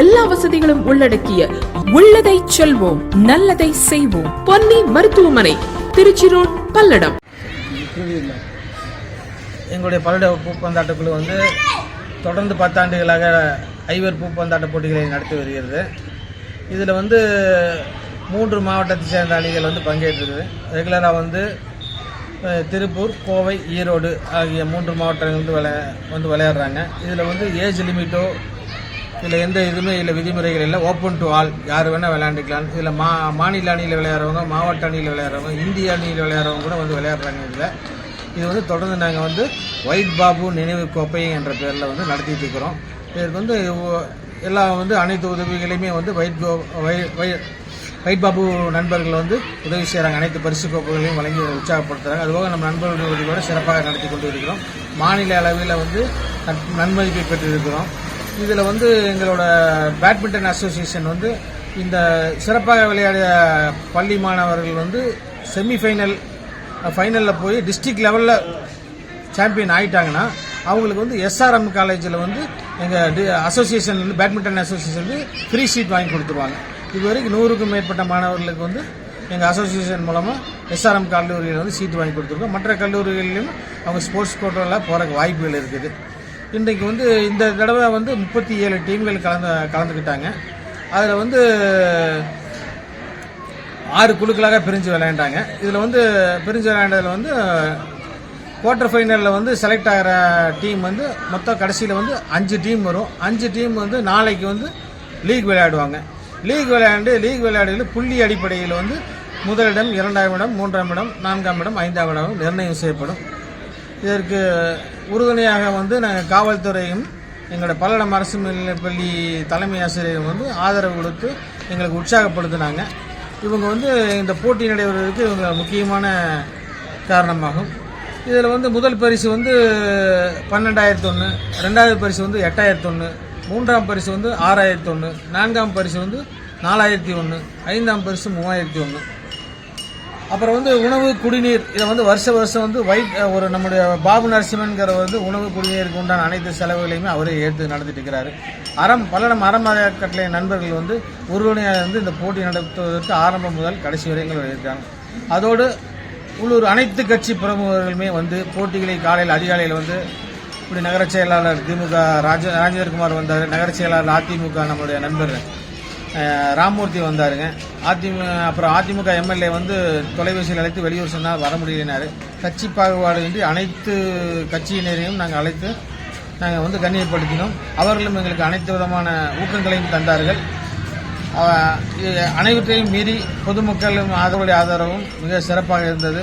எல்லா வசதிகளும் உள்ளடக்கிய உள்ளதை செல்வோம் நல்லதை செய்வோம். பொன்னி மருத்துவமனை திருச்சி ரோட் பல்லடம். எங்களுடைய பல்லட பூப்பந்தாட்டக்குழு வந்து தொடர்ந்து பத்தாண்டுகளாக ஐவர் பூப்பந்தாட்ட போட்டிகளை நடத்தி வருகிறது. இதில் வந்து மூன்று மாவட்டத்தை சேர்ந்த அணிகள் வந்து பங்கேற்றது. ரெகுலராக வந்து திருப்பூர் கோவை ஈரோடு ஆகிய மூன்று மாவட்டங்கள் வந்து விளையா வந்து விளையாடுறாங்க. இதில் வந்து ஏஜ் லிமிட்டோ இதில் எந்த இதுவுமே இல்லை விதிமுறைகள் இல்லை. ஓப்பன் டு ஆல் யார் வேணால் விளையாண்டுக்கலாம். இதில் மா மாநில அணியில் விளையாடுறவங்க மாவட்ட அணியில் விளையாடுறவங்க இந்திய அணியில் விளையாடுறவங்க கூட வந்து விளையாடுறாங்க இதில். இது வந்து தொடர்ந்து நாங்கள் வந்து ஒயிட் பாபு நினைவு கோப்பை என்ற பேரில் வந்து நடத்திட்டு இருக்கிறோம். இதற்கு வந்து எல்லா வந்து அனைத்து உதவிகளையுமே வந்து ஒயிட் கோ வை ஒய்- பாபு நண்பர்கள் வந்து உதவி செய்கிறாங்க அனைத்து பரிசு கோப்புகளையும் வழங்கி உற்சாகப்படுத்துகிறாங்க அதுபோக நம்ம நண்பர்களுடைய கூட சிறப்பாக நடத்தி கொண்டு இருக்கிறோம். மாநில அளவில் வந்து நன்மதிப்பை பெற்றிருக்கிறோம். இதில் வந்து எங்களோட பேட்மிண்டன் அசோசியேஷன் வந்து இந்த சிறப்பாக விளையாடிய பள்ளி மாணவர்கள் வந்து செமிஃபைனல் ஃபைனலில் போய் டிஸ்ட்ரிக்ட் லெவலில் சாம்பியன் ஆகிட்டாங்கன்னா அவங்களுக்கு வந்து எஸ்ஆர்எம் காலேஜில் வந்து எங்கள் அசோசியேஷன் வந்து பேட்மிண்டன் அசோசியேஷன் வந்து ஃப்ரீ சீட் வாங்கி கொடுத்துருவாங்க. இதுவரைக்கும் நூறுக்கும் மேற்பட்ட மாணவர்களுக்கு வந்து எங்கள் அசோசியேஷன் மூலமாக எஸ்ஆர்எம் கல்லூரியில் வந்து சீட் வாங்கி கொடுத்துருக்கோம். மற்ற கல்லூரிகளிலும் அவங்க ஸ்போர்ட்ஸ் கோட்டாவில் போகிறக்கு வாய்ப்புகள் இருக்குது. இன்றைக்கு வந்து இந்த தடவை வந்து முப்பத்தி ஏழு டீம்கள் கலந்து கலந்துக்கிட்டாங்க. அதில் வந்து ஆறு குழுக்களாக பிரிஞ்சு விளையாண்டாங்க. இதில் வந்து பிரிஞ்சு விளையாண்டதில் வந்து குவார்டர் ஃபைனலில் வந்து செலக்ட் ஆகிற டீம் வந்து மொத்தம் கடைசியில் வந்து அஞ்சு டீம் வரும். அஞ்சு டீம் வந்து நாளைக்கு வந்து லீக் விளையாடுவாங்க. லீக் விளையாண்டு லீக் விளையாடுகளில் புள்ளி அடிப்படையில் வந்து முதலிடம் இரண்டாம் இடம் மூன்றாம் இடம் நான்காம் இடம் ஐந்தாம் இடம் நிர்ணயம் செய்யப்படும். இதற்கு உறுதுணையாக வந்து நாங்கள் காவல்துறையும் எங்களோட பல்லடம் அரசு மேல்நிலைப்பள்ளி தலைமை ஆசிரியரும் வந்து ஆதரவு கொடுத்து எங்களுக்கு உற்சாகப்படுத்தினாங்க. இவங்க வந்து இந்த போட்டி நடைபெறுவதற்கு இவங்க முக்கியமான காரணமாகும். இதில் வந்து முதல் பரிசு வந்து பன்னெண்டாயிரத்தி ஒன்று ரெண்டாவது பரிசு வந்து எட்டாயிரத்தி ஒன்று மூன்றாம் பரிசு வந்து ஆறாயிரத்தி ஒன்று நான்காம் பரிசு வந்து நாலாயிரத்தி ஒன்று ஐந்தாம் பரிசு மூவாயிரத்தி ஒன்று அப்புறம் வந்து உணவு குடிநீர் இதை வந்து வருஷ வருஷம் வந்து ஒயிட் ஒரு நம்முடைய பாபு நரசிம்மன்கிற வந்து உணவு குடிநீருக்கு உண்டான அனைத்து செலவுகளையுமே அவரே ஏற்று நடத்திட்டு இருக்கிறாரு. அறம் பல்லடம் அறமரக்கட்டளை நண்பர்கள் வந்து உறுதுணையாக இருந்து இந்த போட்டி நடத்துவதற்கு ஆரம்பம் முதல் கடைசி வரை இருக்காங்க அதோடு உள்ளூர் அனைத்து கட்சி பிரமுகர்களுமே வந்து போட்டிகளை காலையில் அதிகாலையில் வந்து இப்படி நகர செயலாளர் திமுக ராஜ ராஜேந்திரகுமார் வந்தார் நகர செயலாளர் அதிமுக நம்மளுடைய நண்பர் ராமூர்த்தி வந்தாருங்க. அதிமுக அப்புறம் அதிமுக எம்எல்ஏ வந்து தொலைபேசியில் அழைத்து வெளியூர் சொன்னால் வர முடியினார் கட்சி பாகுபாடு இன்றி அனைத்து கட்சியினரையும் நாங்கள் அழைத்து நாங்கள் வந்து கண்ணியப்படுத்தினோம். அவர்களும் எங்களுக்கு அனைத்து விதமான ஊக்கங்களையும் தந்தார்கள். அனைவற்றையும் மீறி பொதுமக்களும் ஆதரவுடைய ஆதரவும் மிக சிறப்பாக இருந்தது.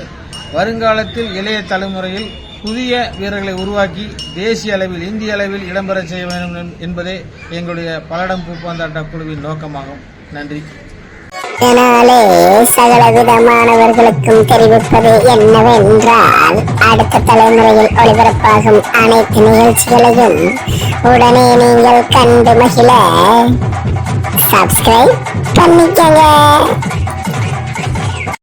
வருங்காலத்தில் இளைய தலைமுறையில் புதிய வீரர்களை உருவாக்கி தேசிய அளவில் இந்திய அளவில் இடம்பெறச் செய்ய வேண்டும் என்பதே எங்களுடைய பல்லடம் பூப்பாந்தாட்ட குழுவின் நோக்கமாகும். நன்றி. இதனாலே சகல விதமானவர்களுக்கும் தெரிவிப்பது என்னவென்றால் அடுத்த தலைமுறையில் ஒளிபரப்பாகும் அனைத்து நிகழ்ச்சிகளையும் உடனே நீங்கள் கண்டு மகிழ சப்ஸ்கிரைப் பண்ணிக்கங்க.